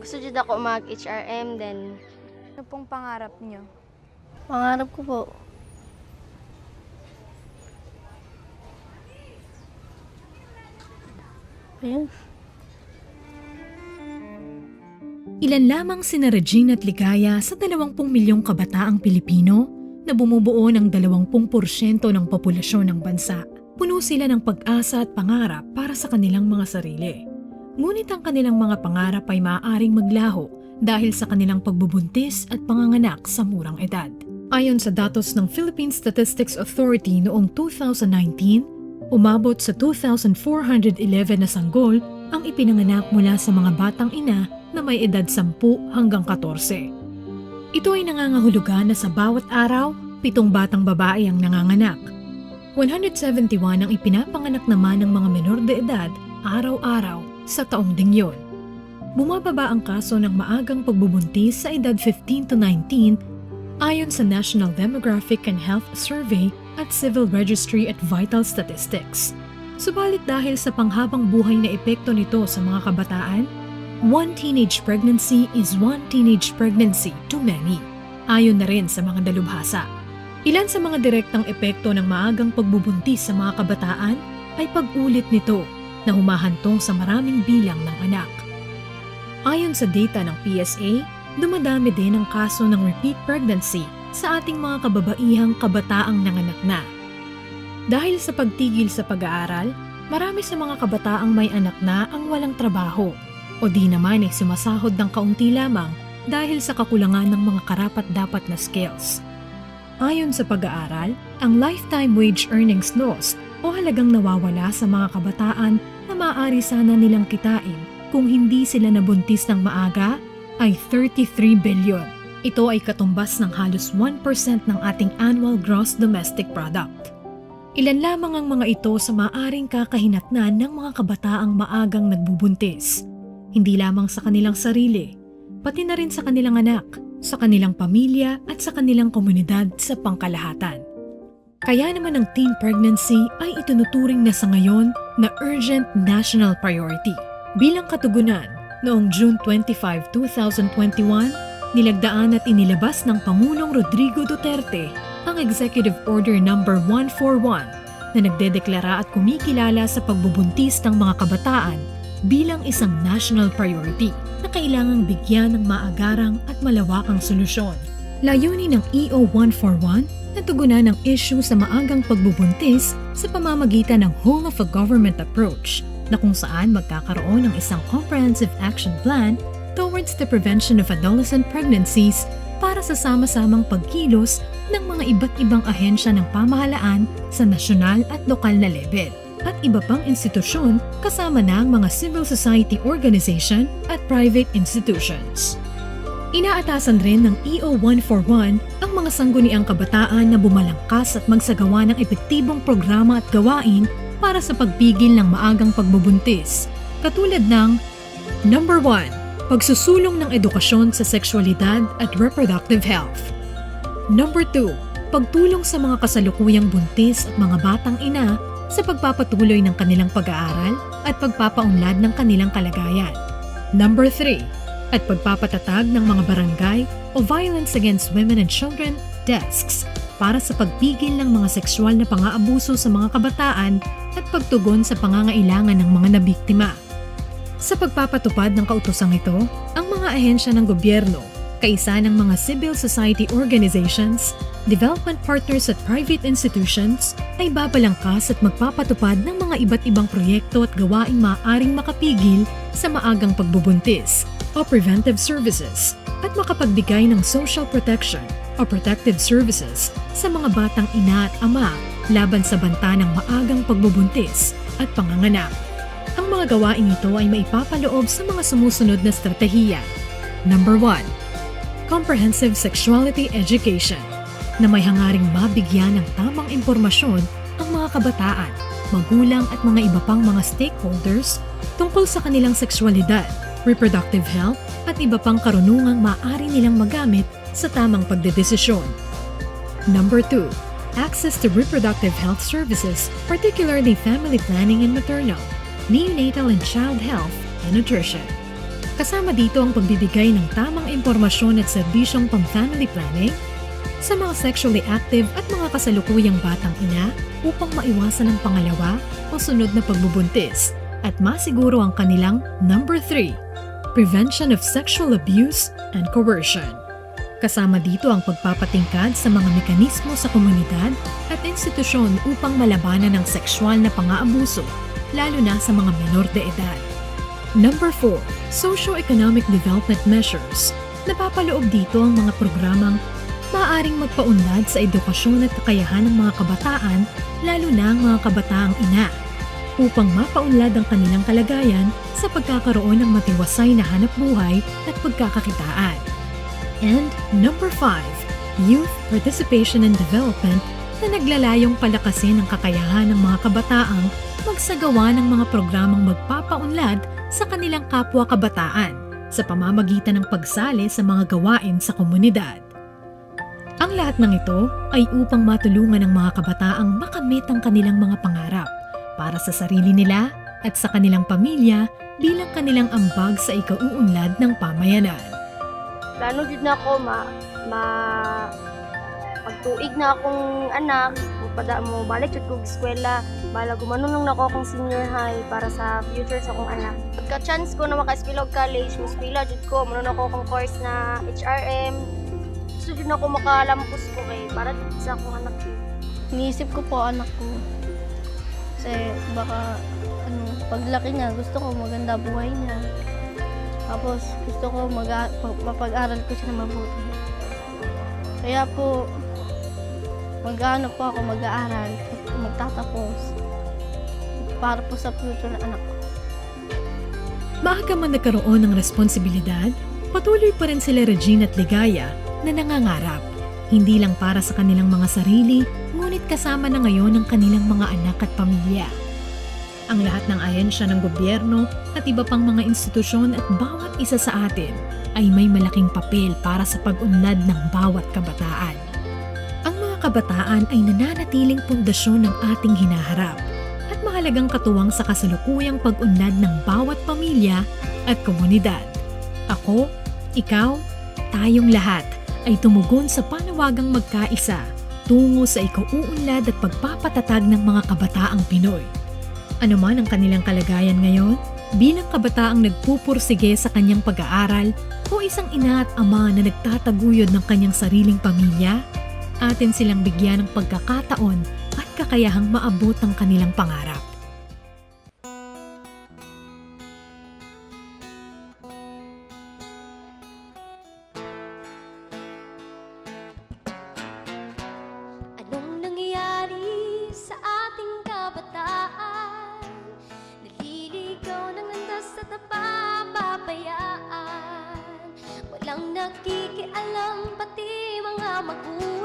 Gusto jud ako mag HRM then Ano pong pangarap nyo? pangarap ko po Ayun. Ilan lamang sina Regine at Ligaya sa 20 milyong kabataang Pilipino na bumubuo ng 20% ng populasyon ng bansa. Puno sila ng pag-asa at pangarap para sa kanilang mga sarili. Ngunit ang kanilang mga pangarap ay maaaring maglaho dahil sa kanilang pagbubuntis at panganganak sa murang edad. Ayon sa datos ng Philippine Statistics Authority noong 2019, umabot sa 2,411 na sanggol ang ipinanganak mula sa mga batang ina na may edad 10 hanggang 14. Ito ay nangangahulugan na sa bawat araw, pitong batang babae ang nanganganak. 171 ang ipinapanganak naman ng mga menor de edad araw-araw sa taong ding yon. Bumababa ang kaso ng maagang pagbubuntis sa edad 15 to 19 ayon sa National Demographic and Health Survey at Civil Registry at Vital Statistics. Subalit dahil sa panghabang buhay na epekto nito sa mga kabataan, one teenage pregnancy is one teenage pregnancy too many. Ayon na rin sa mga dalubhasa. Ilan sa mga direktang epekto ng maagang pagbubuntis sa mga kabataan ay pag-ulit nito na humahantong sa maraming bilang ng anak. Ayon sa data ng PSA, dumadami din ang kaso ng repeat pregnancy sa ating mga kababaihang kabataang nanganak na. Dahil sa pagtigil sa pag-aaral, marami sa mga kabataang may anak na ang walang trabaho o di naman ay sumasahod ng kaunti lamang dahil sa kakulangan ng mga karapat-dapat na skills. Ayon sa pag-aaral, ang lifetime wage earnings lost o halagang nawawala sa mga kabataan na maaari sana nilang kitain kung hindi sila nabuntis ng maaga ay 33 billion. Ito ay katumbas ng halos 1% ng ating annual gross domestic product. Ilan lamang ang mga ito sa maaring kakahinatnan ng mga kabataang maagang nagbubuntis. Hindi lamang sa kanilang sarili, pati na rin sa kanilang anak, sa kanilang pamilya at sa kanilang komunidad sa pangkalahatan. Kaya naman ang teen pregnancy ay itinuturing na sa ngayon na urgent national priority. Bilang katugunan, noong June 25, 2021, nilagdaan at inilabas ng Pangulong Rodrigo Duterte ang Executive Order No. 141 na nagdedeklara at kumikilala sa pagbubuntis ng mga kabataan bilang isang national priority na kailangang bigyan ng maagarang at malawakang solusyon. Layunin ng EO 141 na tugunan ang issue sa maagang pagbubuntis sa pamamagitan ng whole of a government approach na kung saan magkakaroon ng isang comprehensive action plan towards the prevention of adolescent pregnancies para sa sama-samang pagkilos ng mga iba't ibang ahensya ng pamahalaan sa nasyonal at lokal na level at iba pang institusyon kasama na ang mga civil society organization at private institutions. Inaatasan rin ng EO 141 ang mga sangguniang kabataan na bumalangkas at magsagawa ng epektibong programa at gawain para sa pagpigil ng maagang pagbubuntis, katulad ng Number 1. Pagsusulong ng edukasyon sa sexualidad at reproductive health. Number 2. Pagtulong sa mga kasalukuyang buntis at mga batang ina sa pagpapatuloy ng kanilang pag-aaral at pagpapaunlad ng kanilang kalagayan. Number 3. At pagpapatatag ng mga barangay o Violence Against Women and Children desks para sa pagpigil ng mga sexual na pang-aabuso sa mga kabataan at pagtugon sa pangangailangan ng mga nabiktima. Sa pagpapatupad ng kautosang ito, ang mga ahensya ng gobyerno, kaisa ng mga civil society organizations, development partners at private institutions ay babalangkas at magpapatupad ng mga iba't ibang proyekto at gawaing maaaring makapigil sa maagang pagbubuntis o preventive services at makapagbigay ng social protection o protective services sa mga batang ina at ama laban sa banta ng maagang pagbubuntis at panganganak. Ang mga gawain ito ay maipapaloob sa mga sumusunod na strategiya. Number 1. Comprehensive Sexuality Education na may hangaring mabigyan ng tamang impormasyon ang mga kabataan, magulang at mga iba pang mga stakeholders tungkol sa kanilang sexualidad, reproductive health at iba pang karunungang maaari nilang magamit sa tamang pagdedesisyon. Number 2. access to reproductive health services, particularly family planning and maternal, neonatal and child health, and nutrition. Kasama dito ang pagbibigay ng tamang impormasyon at serbisyong pang-family planning sa mga sexually active at mga kasalukuyang batang ina upang maiwasan ang pangalawa o sunod na pagbubuntis at masiguro ang kanilang number 3, prevention of sexual abuse and coercion. Kasama dito ang pagpapatingkad sa mga mekanismo sa komunidad at institusyon upang malabanan ang sexual na pang-aabuso, lalo na sa mga menor de edad. Number 4, socio-economic development measures. Napapaloob dito ang mga programang maaaring magpaunlad sa edukasyon at kakayahan ng mga kabataan, lalo na ang mga kabataang ina, upang mapaunlad ang kanilang kalagayan sa pagkakaroon ng matiwasay na hanap buhay at pagkakakitaan. And number 5, youth participation and development na naglalayong palakasin ang kakayahan ng mga kabataang magsagawa ng mga programang magpapaunlad sa kanilang kapwa kabataan sa pamamagitan ng pagsali sa mga gawain sa komunidad. Ang lahat ng ito ay upang matulungan ang mga kabataang makamit ang kanilang mga pangarap para sa sarili nila at sa kanilang pamilya bilang kanilang ambag sa ikauunlad ng pamayanan. Plano na ako ma ma pagtuig na akong anak, mo balik jud kog eskwela, bala gumanon lang na ako akong senior high para sa future sa akong anak. Pagka chance ko na maka-eskwela og college, mas pila jud ko, manon ako akong course na HRM. Gusto jud na ako makalampos ko kay para sa akong anak. Iniisip ko po anak ko. Kasi baka ano, paglaki niya, gusto ko maganda buhay niya. Tapos gusto ko mag mapag-aral ko siya na mabuti. Kaya po, mag-ano po ako mag-aaral at magtatapos para po sa future ng anak ko. Maaga man nagkaroon ng responsibilidad, patuloy pa rin sila Regine at Ligaya na nangangarap. Hindi lang para sa kanilang mga sarili, ngunit kasama na ngayon ang kanilang mga anak at pamilya. Ang lahat ng ahensya ng gobyerno at iba pang mga institusyon at bawat isa sa atin ay may malaking papel para sa pag-unlad ng bawat kabataan. Ang mga kabataan ay nananatiling pundasyon ng ating hinaharap mahalagang katuwang sa kasalukuyang pag-unlad ng bawat pamilya at komunidad. Ako, ikaw, tayong lahat ay tumugon sa panawagang magkaisa tungo sa ikauunlad at pagpapatatag ng mga kabataang Pinoy. Ano man ang kanilang kalagayan ngayon, bilang kabataang nagpupursige sa kanyang pag-aaral o isang ina at ama na nagtataguyod ng kanyang sariling pamilya, atin silang bigyan ng pagkakataon at kakayahang maabot ang kanilang pangarap. magbuo